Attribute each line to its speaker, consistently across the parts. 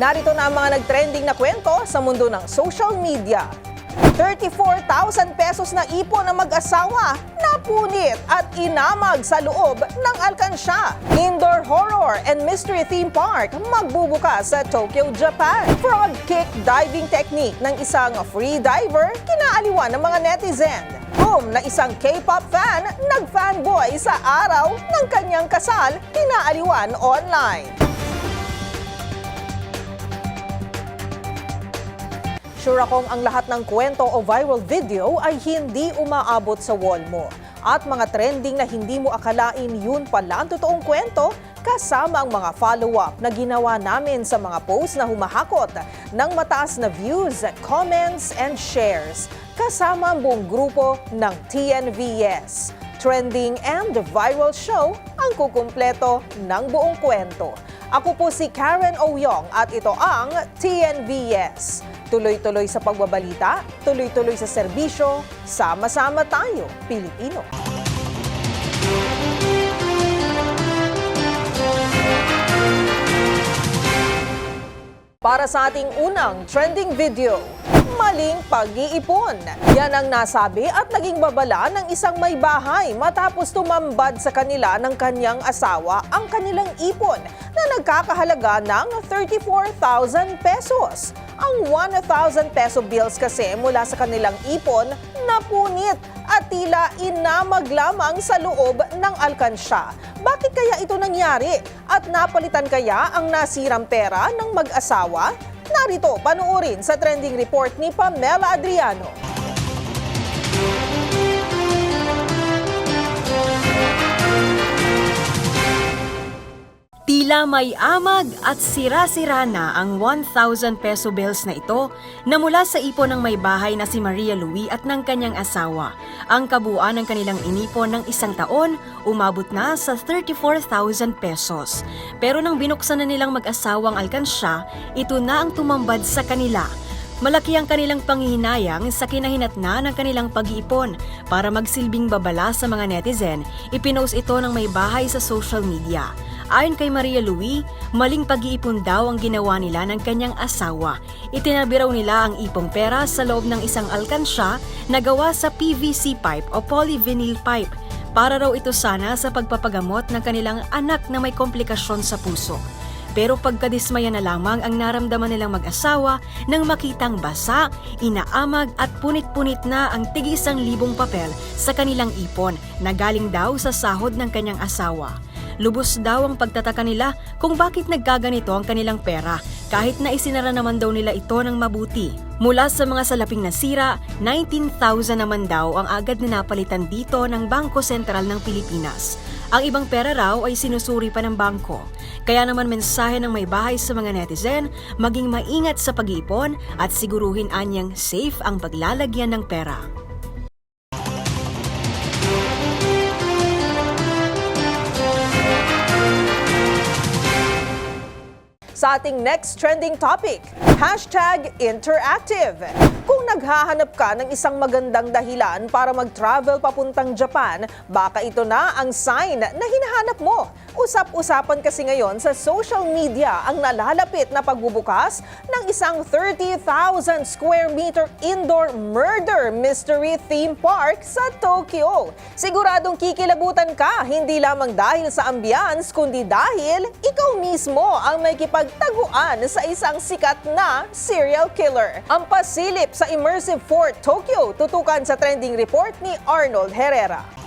Speaker 1: Narito na ang mga nagtrending na kwento sa mundo ng social media. 34,000 pesos na ipon ng mag-asawa, napunit at inamag sa loob ng alkansya. Indoor horror and mystery theme park magbubukas sa Tokyo, Japan. Frog kick diving technique ng isang free diver kinaaliwan ng mga netizen. Boom na isang K-pop fan nag-fanboy sa araw ng kanyang kasal kinaaliwan online. Sure akong ang lahat ng kwento o viral video ay hindi umaabot sa wall mo. At mga trending na hindi mo akalain yun pala ang totoong kwento kasama ang mga follow-up na ginawa namin sa mga posts na humahakot ng mataas na views, comments, and shares kasama ang buong grupo ng TNVS. Trending and viral show ang kukumpleto ng buong kwento. Ako po si Karen Oyong at ito ang TNVS. Tuloy-tuloy sa pagbabalita, tuloy-tuloy sa serbisyo, sama-sama tayo, Pilipino. Para sa ating unang trending video, maling pag-iipon. Yan ang nasabi at naging babala ng isang may bahay matapos tumambad sa kanila ng kanyang asawa ang kanilang ipon na nagkakahalaga ng 34,000 pesos. Ang 1,000 peso bills kasi mula sa kanilang ipon napunit at tila inamag lamang sa loob ng alkansya. Bakit kaya ito nangyari? At napalitan kaya ang nasirang pera ng mag-asawa? Narito, panuorin sa trending report ni Pamela Adriano.
Speaker 2: Tila may amag at sira-sira na ang 1,000 peso bills na ito na mula sa ipon ng may bahay na si Maria Louie at ng kanyang asawa. Ang kabuuan ng kanilang inipon ng isang taon umabot na sa 34,000 pesos. Pero nang binuksan na nilang mag-asawang alkansya, ito na ang tumambad sa kanila. Malaki ang kanilang panghihinayang sa kinahinatna ng kanilang pag-iipon. Para magsilbing babala sa mga netizen, ipinost ito ng may bahay sa social media. Ayon kay Maria Louie, maling pag-iipon daw ang ginawa nila ng kanyang asawa. Itinabi raw nila ang ipong pera sa loob ng isang alkansya na gawa sa PVC pipe o polyvinyl pipe. Para raw ito sana sa pagpapagamot ng kanilang anak na may komplikasyon sa puso. Pero pagkadismaya na lamang ang naramdaman nilang mag-asawa nang makitang basa, inaamag at punit-punit na ang tigisang libong papel sa kanilang ipon na galing daw sa sahod ng kanyang asawa. Lubos daw ang pagtataka nila kung bakit nagkaganito ang kanilang pera kahit na isinara naman daw nila ito ng mabuti. Mula sa mga salaping nasira, 19,000 naman daw ang agad na napalitan dito ng Bangko Sentral ng Pilipinas. Ang ibang pera raw ay sinusuri pa ng bangko. Kaya naman mensahe ng may bahay sa mga netizen, maging maingat sa pag-iipon at siguruhin anyang safe ang paglalagyan ng pera.
Speaker 1: Sa ating next trending topic, hashtag interactive. Kung naghahanap ka ng isang magandang dahilan para mag-travel papuntang Japan, baka ito na ang sign na hinahanap mo. Usap-usapan kasi ngayon sa social media ang nalalapit na pagbubukas ng isang 30,000 square meter indoor murder mystery theme park sa Tokyo. Siguradong kikilabutan ka, hindi lamang dahil sa ambience, kundi dahil ikaw mismo ang may kipagtaguan sa isang sikat na serial killer. Ang pasilip sa Immersive Fort Tokyo, tutukan sa trending report ni Arnold Herrera.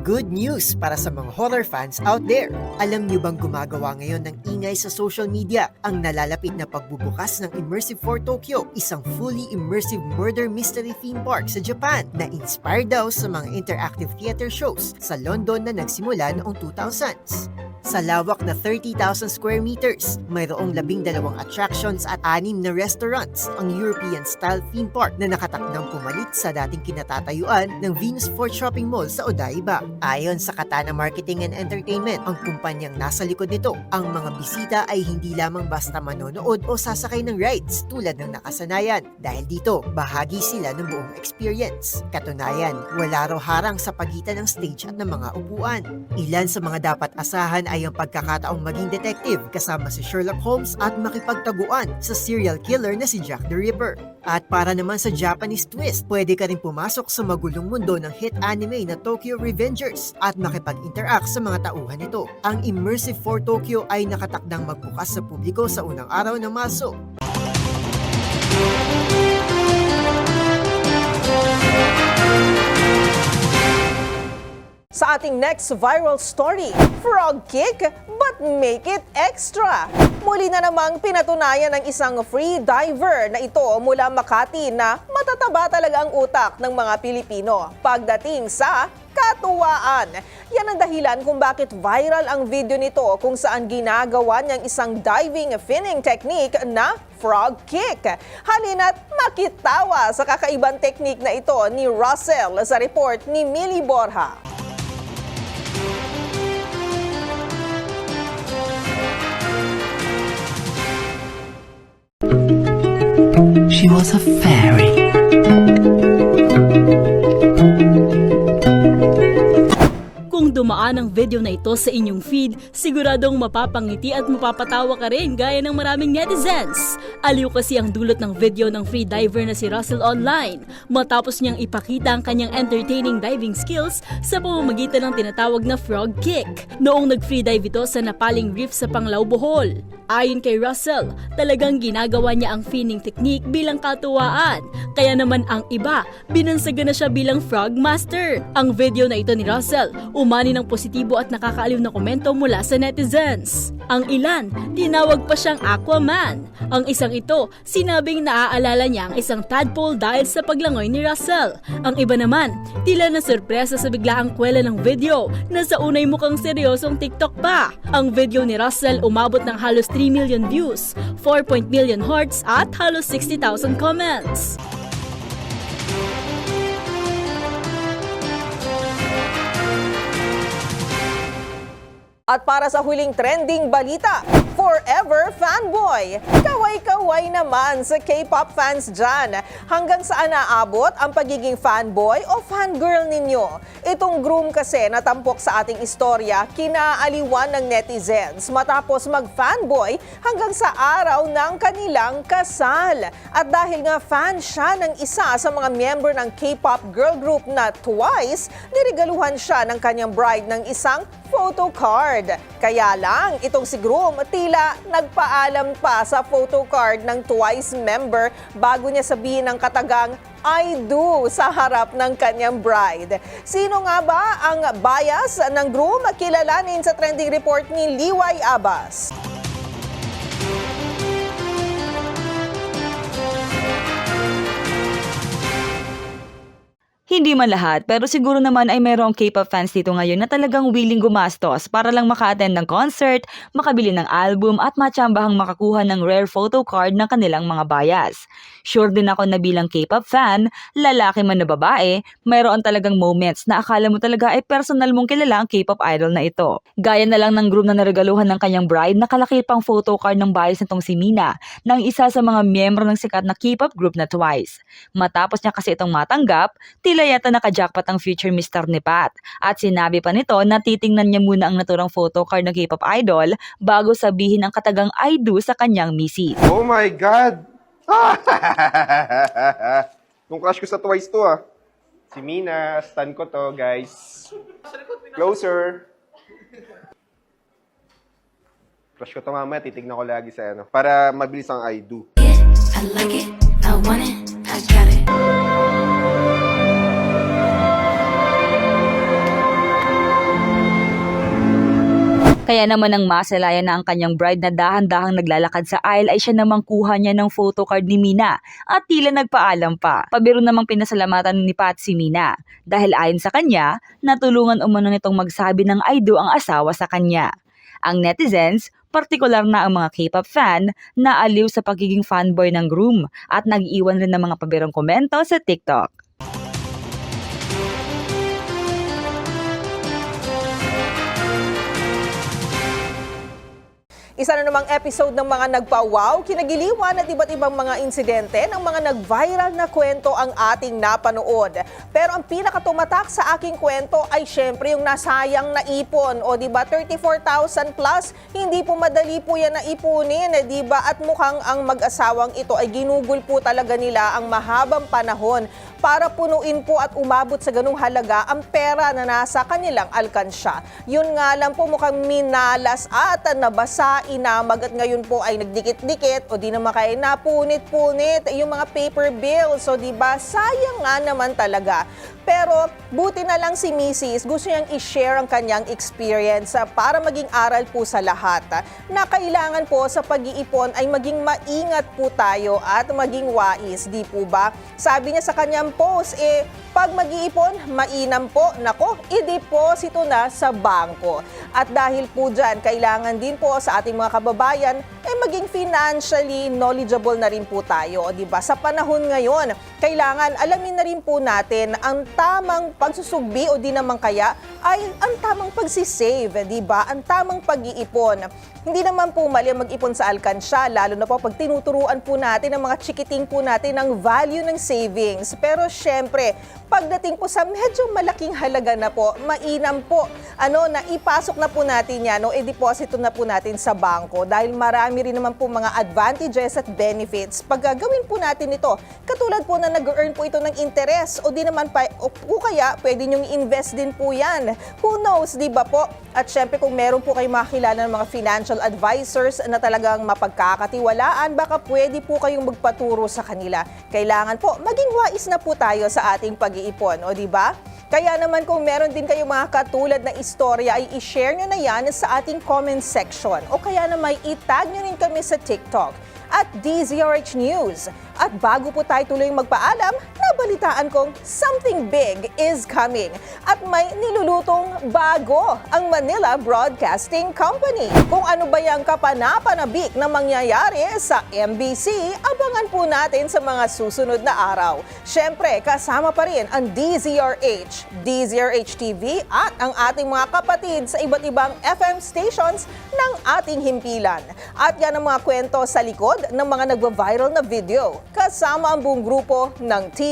Speaker 3: Good news para sa mga horror fans out there. Alam niyo bang gumagawa ngayon ng ingay sa social media ang nalalapit na pagbubukas ng Immersive for Tokyo, isang fully immersive murder mystery theme park sa Japan na inspired daw sa mga interactive theater shows sa London na nagsimula noong 2000s. Sa lawak na 30,000 square meters, mayroong labing dalawang attractions at anim na restaurants ang European-style theme park na nakatakdang pumalit sa dating kinatatayuan ng Venus Fort Shopping Mall sa Odaiba. Ayon sa Katana Marketing and Entertainment, ang kumpanyang nasa likod nito, ang mga bisita ay hindi lamang basta manonood o sasakay ng rides tulad ng nakasanayan. Dahil dito, bahagi sila ng buong experience. Katunayan, wala raw harang sa pagitan ng stage at ng mga upuan. Ilan sa mga dapat asahan ay ang pagkakataong maging detective kasama si Sherlock Holmes at makipagtaguan sa serial killer na si Jack the Ripper. At para naman sa Japanese twist, pwede ka rin pumasok sa magulong mundo ng hit anime na Tokyo Revengers at makipag-interact sa mga tauhan nito. Ang Immersive for Tokyo ay nakatakdang magbukas sa publiko sa unang araw ng Marso
Speaker 1: Sa ating next viral story, frog kick but make it extra. Muli na namang pinatunayan ng isang free diver na ito mula Makati na matataba talaga ang utak ng mga Pilipino pagdating sa katuwaan. Yan ang dahilan kung bakit viral ang video nito kung saan ginagawa niyang isang diving finning technique na frog kick. Halina't makitawa sa kakaibang technique na ito ni Russell sa report ni Millie Borja.
Speaker 4: She was a fairy.
Speaker 5: Dumaan ang video na ito sa inyong feed, siguradong mapapangiti at mapapatawa ka rin gaya ng maraming netizens. Aliw kasi ang dulot ng video ng free diver na si Russell online matapos niyang ipakita ang kanyang entertaining diving skills sa pamamagitan ng tinatawag na frog kick noong nag-free dive ito sa Napaling Reef sa Panglao, Bohol. Ayon kay Russell, talagang ginagawa niya ang finning technique bilang katuwaan. Kaya naman ang iba, binansagan na siya bilang frog master. Ang video na ito ni Russell, umani ng positibo at nakakaaliw na komento mula sa netizens. Ang ilan, tinawag pa siyang Aquaman. Ang isang ito, sinabing naaalala niya ang isang tadpole dahil sa paglangoy ni Russell. Ang iba naman, tila na sorpresa sa biglaang kwela ng video na sa unay mukhang seryosong TikTok pa. Ang video ni Russell umabot ng halos 3 million views, 4 million hearts at halos 60,000 comments.
Speaker 1: At para sa huling trending balita, Forever Fanboy. Kaway-kaway naman sa K-pop fans dyan. Hanggang saan naabot ang pagiging fanboy o fangirl ninyo? Itong groom kasi natampok sa ating istorya, kinaaliwan ng netizens matapos mag-fanboy hanggang sa araw ng kanilang kasal. At dahil nga fan siya ng isa sa mga member ng K-pop girl group na Twice, nirigaluhan siya ng kanyang bride ng isang photo card. Kaya lang, itong si Groom tila nagpaalam pa sa photo card ng Twice member bago niya sabihin ng katagang I do sa harap ng kanyang bride. Sino nga ba ang bias ng groom? Kilalanin sa trending report ni Liway Abbas.
Speaker 6: Hindi man lahat, pero siguro naman ay mayroong K-pop fans dito ngayon na talagang willing gumastos para lang maka-attend ng concert, makabili ng album at matsambahang makakuha ng rare photo card ng kanilang mga bias. Sure din ako na bilang K-pop fan, lalaki man na babae, mayroon talagang moments na akala mo talaga ay personal mong kilala ang K-pop idol na ito. Gaya na lang ng groom na naregaluhan ng kanyang bride na kalaki pang photo card ng bias nitong si Mina, ng isa sa mga miyembro ng sikat na K-pop group na Twice. Matapos niya kasi itong matanggap, tila yata nakajackpot ang future Mr. ni Pat. At sinabi pa nito na titingnan niya muna ang naturang photo card ng K-pop idol bago sabihin ang katagang I do sa kanyang misis.
Speaker 7: Oh my God! Nung crush ko sa Twice to ah. Si Mina, stan ko to, guys. Closer. Crush ko to mamaya, titignan ko lagi sa ano. Para mabilis ang I do.
Speaker 8: I like it, I want it,
Speaker 6: Kaya naman ang masalayan na ang kanyang bride na dahan-dahang naglalakad sa aisle ay siya namang kuha niya ng photo card ni Mina at tila nagpaalam pa. Pabiro namang pinasalamatan ni Pat si Mina dahil ayon sa kanya, natulungan umano nitong magsabi ng I ang asawa sa kanya. Ang netizens, partikular na ang mga K-pop fan, na aliw sa pagiging fanboy ng groom at nag-iwan rin ng mga pabirong komento sa TikTok.
Speaker 1: Isa na namang episode ng mga nagpa-wow, kinagiliwan at iba't ibang mga insidente ng mga nag-viral na kwento ang ating napanood. Pero ang pinakatumatak sa aking kwento ay syempre yung nasayang na ipon. O di ba 34,000 plus, hindi po madali po yan na ipunin, eh, di ba? At mukhang ang mag-asawang ito ay ginugol po talaga nila ang mahabang panahon para punuin po at umabot sa ganung halaga ang pera na nasa kanilang alkansya. Yun nga lang po mukhang minalas at nabasa, inamag at ngayon po ay nagdikit-dikit o di naman kaya napunit-punit yung mga paper bills. So di ba sayang nga naman talaga. Pero buti na lang si Mrs. gusto niyang i-share ang kanyang experience ah, para maging aral po sa lahat. ah, Na kailangan po sa pag-iipon ay maging maingat po tayo at maging wais, di po ba? Sabi niya sa kanyang post, eh, pag mag-iipon, mainam po, nako, i-deposito na sa bangko. At dahil po dyan, kailangan din po sa ating mga kababayan, eh maging financially knowledgeable na rin po tayo, di ba? Sa panahon ngayon, kailangan alamin na rin po natin ang tamang pagsusugbi o di naman kaya ay ang tamang pagsisave, di ba? Ang tamang pag-iipon. Hindi naman po mali ang mag-ipon sa alkansya, lalo na po pag tinuturuan po natin ang mga chikiting po natin ng value ng savings. Pero syempre, pagdating po sa medyo malaking halaga na po, mainam po, ano, na ipasok na po natin yan, no, i-deposito na po natin sa bangko dahil marami rin naman po mga advantages at benefits pag gagawin po natin ito. Katulad po na nag-earn po ito ng interest o di naman pa, o, o kaya pwede nyo invest din po yan. Who knows, di ba po? At syempre kung meron po kayong makilala ng mga financial advisors na talagang mapagkakatiwalaan, baka pwede po kayong magpaturo sa kanila. Kailangan po maging wais na po tayo sa ating pag-iipon, o di ba? Kaya naman kung meron din kayong mga katulad na istorya ay i-share nyo na yan sa ating comment section o kaya na may itag nyo rin kami sa TikTok at DZRH News. At bago po tayo tuloy magpaalam, nabalitaan kong something big is coming at may nilulutong bago ang Manila Broadcasting Company. Kung ano ba yung kapanapanabik na mangyayari sa MBC, abangan po natin sa mga susunod na araw. Siyempre, kasama pa rin ang DZRH, DZRH TV at ang ating mga kapatid sa iba't ibang FM stations ng ating himpilan. At yan ang mga kwento sa likod ng mga nagva-viral na video kasama ang buong grupo ng